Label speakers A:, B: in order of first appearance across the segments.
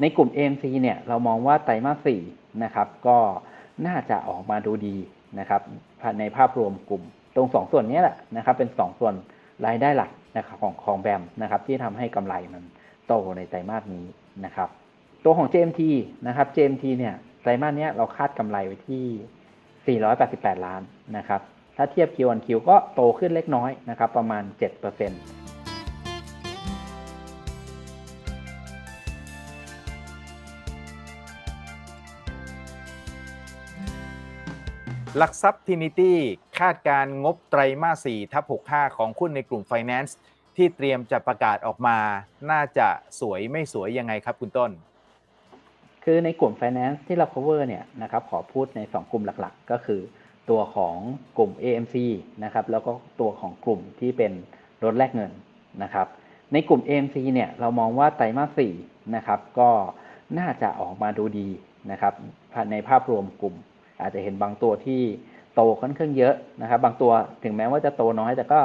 A: ในกลุ่ม AMC เนี่ยเรามองว่าไตรมาส4นะครับก็น่าจะออกมาดูดีนะครับในภาพรวมกลุ่ม ตรง 2 ส่วนนี้แหละนะครับเป็น 2 ส่วนรายได้หลักนะครับของของแบมนะครับที่ทำให้กำไรมันโตในไตรมาสนี้นะครับตัวของ JMT นะครับ JMT เนี่ยไตรมาสนี้เราคาดกำไรไว้ที่ 488 ล้านนะครับถ้าเทียบ Q on Q ก็โตขึ้นเล็กน้อยนะครับประมาณ 7%
B: หลักทรัพย์ทินิตี้คาดการงบไตรมาส4ทับ65 ของหุ้นในกลุ่ม Finance ที่เตรียมจะประกาศออกมา น่าจะสวยไม่สวยยังไงครับคุณต้น
A: คือในกลุ่ม Finance ที่เรา cover เนี่ยนะครับขอพูดใน 2 กลุ่มหลักๆ ก็คือ ตัวของกลุ่ม AMC นะครับแล้วก็ตัวของกลุ่มที่เป็นรถแลกเงินนะครับในกลุ่ม AMC เนี่ยเรามองว่าไตรมาส4นะครับก็น่าจะออกมาดูดีนะครับในภาพรวมกลุ่ม อาจจะเห็นบางตัวที่โตค่อนข้างเยอะนะครับ บางตัวถึงแม้ว่าจะโตน้อย แต่ก็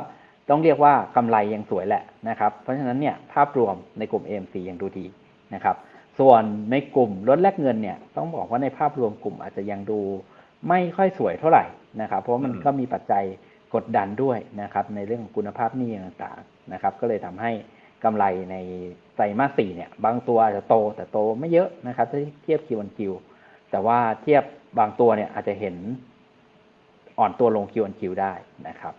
A: ต้องเรียกว่ากำไรยังสวยแหละนะครับ เพราะฉะนั้นเนี่ยภาพรวมในกลุ่ม AMC ยังดูดีนะครับ ส่วนในกลุ่มรถแลกเงินเนี่ยต้องบอกว่าในภาพรวมกลุ่มอาจจะยังดูไม่ค่อยสวยเท่าไหร่นะครับ เพราะมันก็มีปัจจัยกดดันด้วยนะครับ ในเรื่องของคุณภาพหนี้ต่างๆนะครับ ก็เลยทำให้กำไรในไตรมาสสี่เนี่ย บางตัวอาจจะโตแต่โตไม่เยอะนะครับถ้าเทียบคิว on คิว แต่ว่าเทียบบางตัวเนี่ยอาจจะเห็นอ่อนตัวลงคิว on คิวได้นะครับ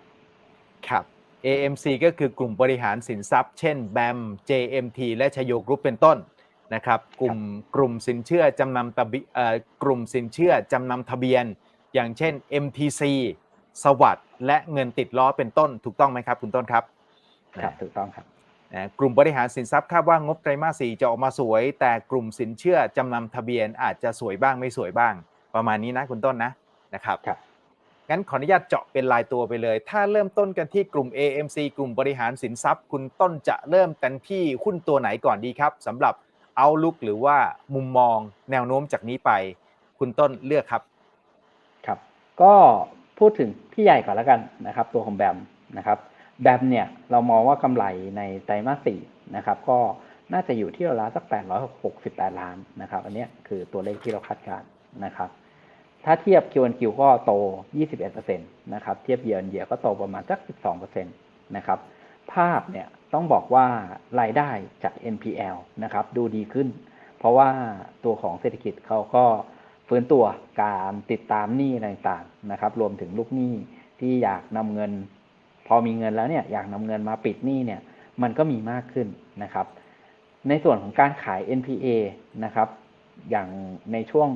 B: ครับ AMC ก็คือกลุ่มบริหารสินทรัพย์ เช่น BAM JMT และชโยกรุ๊ปเป็นต้นนะครับ กลุ่มกลุ่มสินเชื่อจำนำตะบิเอ่อกลุ่มสินเชื่อจำนำทะเบียน อย่างเช่น MTC สวัสด์และเงินติดล้อเป็นต้นถูกต้องไหมครับ คุณต้นครับ
A: ครับ ถูกต้องครับ
B: นะ กลุ่มบริหารสินทรัพย์คาดว่างบไตรมาส4จะออกมาสวย แต่กลุ่มสินเชื่อจำนำทะเบียนอาจจะสวยบ้างไม่สวยบ้าง ประมาณนี้นะคุณต้นนะนะครับ
A: ครับ
B: งั้นขออนุญาตเจาะเป็นรายตัวไปเลย ถ้าเริ่มต้นกันที่กลุ่ม AMC กลุ่มบริหารสินทรัพย์ คุณต้นจะเริ่มกันที่หุ้นตัวไหนก่อนดีครับสำหรับเอาลุกหรือว่ามุมมองแนวโน้มจากนี้ไป คุณต้นเลือกครับ
A: ครับ ก็พูดถึงพี่ใหญ่ก่อนแล้วกันนะครับ ตัวของแบมนะครับ แบมเนี่ยเรามองว่ากำไรในไตรมาสสี่นะครับ ก็น่าจะอยู่ที่ราวๆสัก 868 ล้านนะครับ อันนี้คือตัวเลขที่เราคาดการณ์นะครับ ถ้าเทียบ Q on Q ก็โต 21%นะครับ เทียบ Year on Year ก็โตประมาณสัก 12%นะครับ ภาพเนี่ยต้องบอกว่ารายได้จาก NPL นะครับ ดูดีขึ้น เพราะว่าตัวของเศรษฐกิจเขาก็ฟื้นตัวการติดตามหนี้อะไรต่างๆนะครับ รวมถึงลูกหนี้ที่อยากนำเงิน พอมีเงินแล้วเนี่ยอยากนำเงินมาปิดหนี้เนี่ยมันก็มีมากขึ้นนะครับ ในส่วนของการขาย NPA นะครับ อย่างในช่วง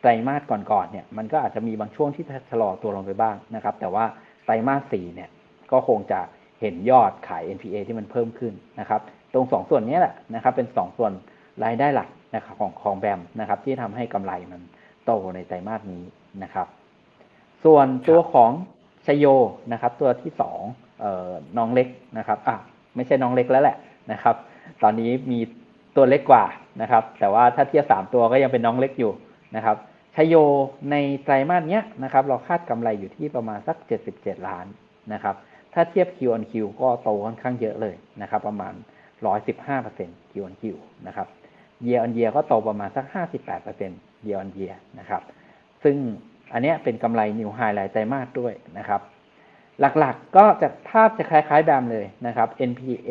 A: ไตรมาสก่อนๆเนี่ยมันก็อาจจะมีบางช่วงที่ชะลอตัวลงไปบ้างนะครับ แต่ว่าไตรมาสสี่เนี่ยก็คงจะเห็นยอดขาย NPA ที่มันเพิ่มขึ้นนะครับ ตรงสองส่วนนี้แหละนะครับ เป็นสองส่วนรายได้หลักนะครับของของแบมนะครับ ที่ทำให้กำไรมันโตในไตรมาสนี้นะครับ ส่วนตัวของ ชโยนะครับ ตัวที่สองเอ่อน้องเล็กนะครับอะไม่ใช่น้องเล็กแล้วแหละนะครับ ตอนนี้มีตัวเล็กกว่านะครับ แต่ว่าถ้าเทียบสามตัวก็ยังเป็นน้องเล็กอยู่นะครับชโยในไตรมาสเนี้ยนะครับ เราคาดกำไรอยู่ที่ประมาณสัก 77 ล้านนะครับ ถ้าเทียบ Q on Q ก็โตค่อนข้างเยอะเลยนะครับ ประมาณ 115% Q on Q นะครับ Year on Year ก็โตประมาณสัก 58% Year on Year นะครับ ซึ่ง อันนี้เป็นกำไรนิวไฮไลท์ไตรมาสด้วยนะครับ หลักๆก็จะภาพจะคล้ายๆแบมเลยนะครับ NPA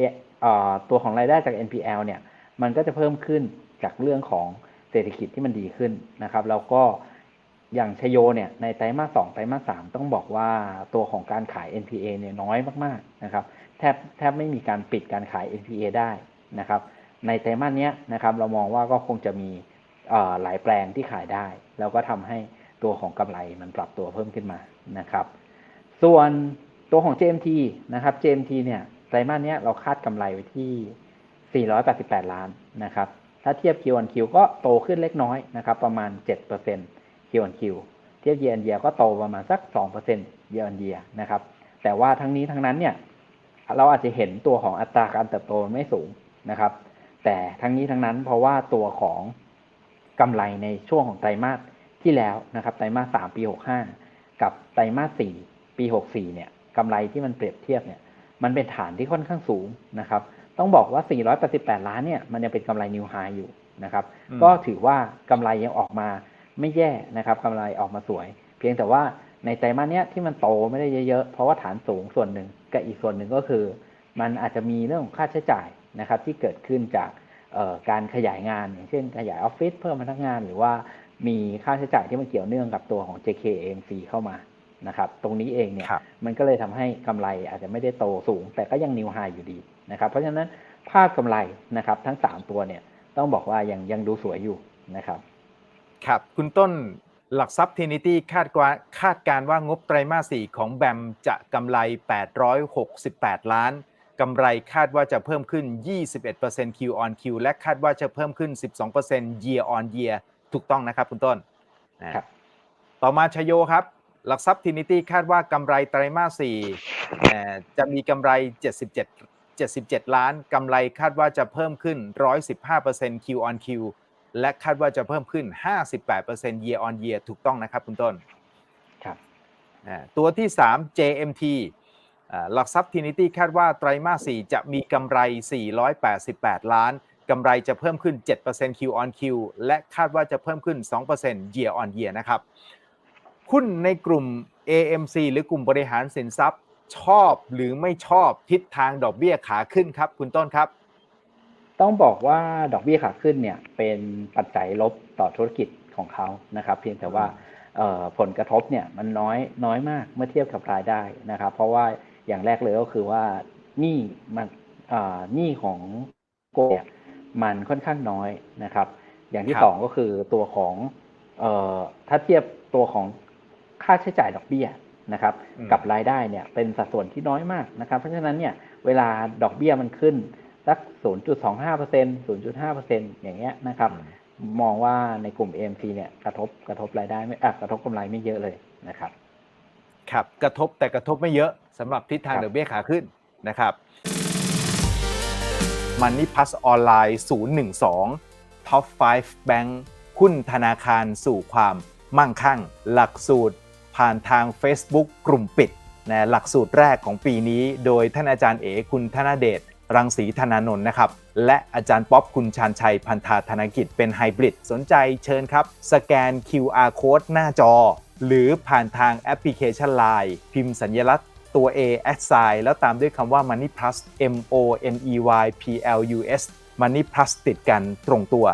A: ตัวของรายได้จาก NPL เนี่ยมันก็จะเพิ่มขึ้นจากเรื่องของเศรษฐกิจที่มันดีขึ้นนะครับแล้วก็อย่างชโยเนี่ยในไตรมาสสองไตรมาสสามต้องบอกว่าตัวของการขาย NPA เนี่ยน้อยมากๆนะครับแทบแทบไม่มีการปิดการขาย NPA ได้นะครับ ในไตรมาสเนี้ยนะครับเรามองว่าก็คงจะมีหลายแปลงที่ขายได้ แล้วก็ทำให้ ตัวของกำไรมันปรับตัวเพิ่มขึ้นมานะครับ ส่วนตัวของ JMT นะครับ JMT เนี่ยไตรมาสนี้เราคาดกำไรไว้ที่ 488 ล้านนะครับ ถ้าเทียบ Q on Q ก็โตขึ้นเล็กน้อยนะครับ ประมาณ 7% Q on Q เทียบ Year on Year ก็โตประมาณสัก 2% Year on Year นะครับ แต่ว่าทั้งนี้ทั้งนั้นเนี่ยเราอาจจะเห็นตัวของอัตราการเติบโตไม่สูงนะครับ แต่ทั้งนี้ทั้งนั้นเพราะว่าตัวของกำไรในช่วงของไตรมาส ที่แล้วนะครับไตรมาสสามปี65กับไตรมาสสี่ปี64เนี่ยกำไรที่มันเปรียบเทียบเนี่ยมันเป็นฐานที่ค่อนข้างสูงนะครับ ต้องบอกว่า 488 ล้านเนี่ยมันยังเป็นกำไรนิวไฮอยู่นะครับ
B: อืม
A: ก็ถือว่ากำไรยังออกมาไม่แย่นะครับกำไรออกมาสวย เพียงแต่ว่าในไตรมาสเนี้ยที่มันโตไม่ได้เยอะๆ เพราะว่าฐานสูงส่วนหนึ่งกับอีกส่วนหนึ่งก็คือ มันอาจจะมีเรื่องของค่าใช้จ่ายนะครับที่เกิดขึ้นจากเอ่อการขยายงาน อย่างเช่นขยายออฟฟิศเพิ่มพนักงานหรือว่า มีค่าใช้จ่ายที่มันเกี่ยวเนื่องกับตัวของ JKMC เข้ามานะครับ ตรงนี้เองเนี่ย
B: ครับ
A: มันก็เลยทำให้กำไรอาจจะไม่ได้โตสูง แต่ก็ยังนิวไฮอยู่ดีนะครับ เพราะฉะนั้นภาพกำไรนะครับ ทั้ง 3 ตัวเนี่ยต้องบอกว่ายังยังดูสวยอยู่นะครับ
B: ครับ คุณต้นหลักทรัพย์ทีนิตี้คาดว่าคาดการณ์ว่างบไตรมาส4ของแบมจะกำไร 868 ล้านกำไรคาดว่าจะเพิ่มขึ้น 21% Q on Q และคาดว่าจะเพิ่มขึ้น 12% Year on Year ถูกต้องนะครับคุณต้นอ่า
A: ครับ
B: ต่อมาชโยครับ หลักทรัพย์ทีนิตี้คาดว่ากำไรไตรมาส4เอ่อจะมีกำไร 77 77 ล้านกำไรคาดว่าจะเพิ่มขึ้น 115% Q on Q และคาดว่าจะเพิ่มขึ้น 58% year on year ถูกต้องนะครับคุณต้น
A: ครับ
B: อ่าตัวที่ 3 JMT อ่าหลักทรัพย์ทีนิตี้คาดว่าไตรมาส 4 จะมีกำไร 488 ล้าน กำไรจะเพิ่มขึ้น 7% Q on Q และคาดว่าจะเพิ่มขึ้น 2% year on year นะครับหุ้นในกลุ่ม AMC หรือกลุ่มบริหารสินทรัพย์ชอบหรือไม่ชอบทิศทางดอกเบี้ยขาขึ้นครับ คุณต้นครับ
A: ต้องบอกว่าดอกเบี้ยขาขึ้นเนี่ยเป็นปัจจัยลบต่อธุรกิจของเขานะครับ เพียงแต่ว่าผลกระทบเนี่ยมันน้อยน้อยมากเมื่อเทียบกับรายได้นะครับ เพราะว่าอย่างแรกเลยก็คือว่านี้มันหนี้ของโกลเนี่ย มันค่อนข้างน้อยนะครับ อย่างที่
B: ครับ
A: สองก็คือตัวของเอ่อถ้าเทียบตัวของค่าใช้จ่ายดอกเบี้ยนะครับ
B: อืม
A: กับรายได้เนี่ยเป็นสัดส่วนที่น้อยมากนะครับ เพราะฉะนั้นเนี่ยเวลาดอกเบี้ยมันขึ้นสัก 0.25% 0.5%อย่างเงี้ยนะครับ มองว่าในกลุ่ม AMC เนี่ยกระทบกระทบรายได้ไม่อะกระทบกำไรไม่เยอะเลยนะครับ
B: ครับ กระทบแต่กระทบไม่เยอะสำหรับทิศทาง
A: ครับ
B: ดอกเบี้ยขาขึ้นนะครับ มันนี่พัสออนไลน์012 Top 5 Bank หุ้นธนาคารสู่ความมั่งคั่ง หลักสูตรผ่านทาง Facebook กลุ่มปิดนะหลักสูตรแรกของปีนี้ โดยท่านอาจารย์เอ๋คุณธนเดชรังสีธนานนท์นะครับ และอาจารย์ป๊อปคุณชานชัยพันธาธนกิจเป็นไฮบริดสนใจเชิญครับ สแกน QR Code หน้าจอ หรือผ่านทางแอปพลิเคชัน Line พิมพ์สัญลักษณ์ ตัว A at sign แล้วตามด้วยคำว่า Money Plus M O N E Y P L U S Money Plus ติดกันตรงตัว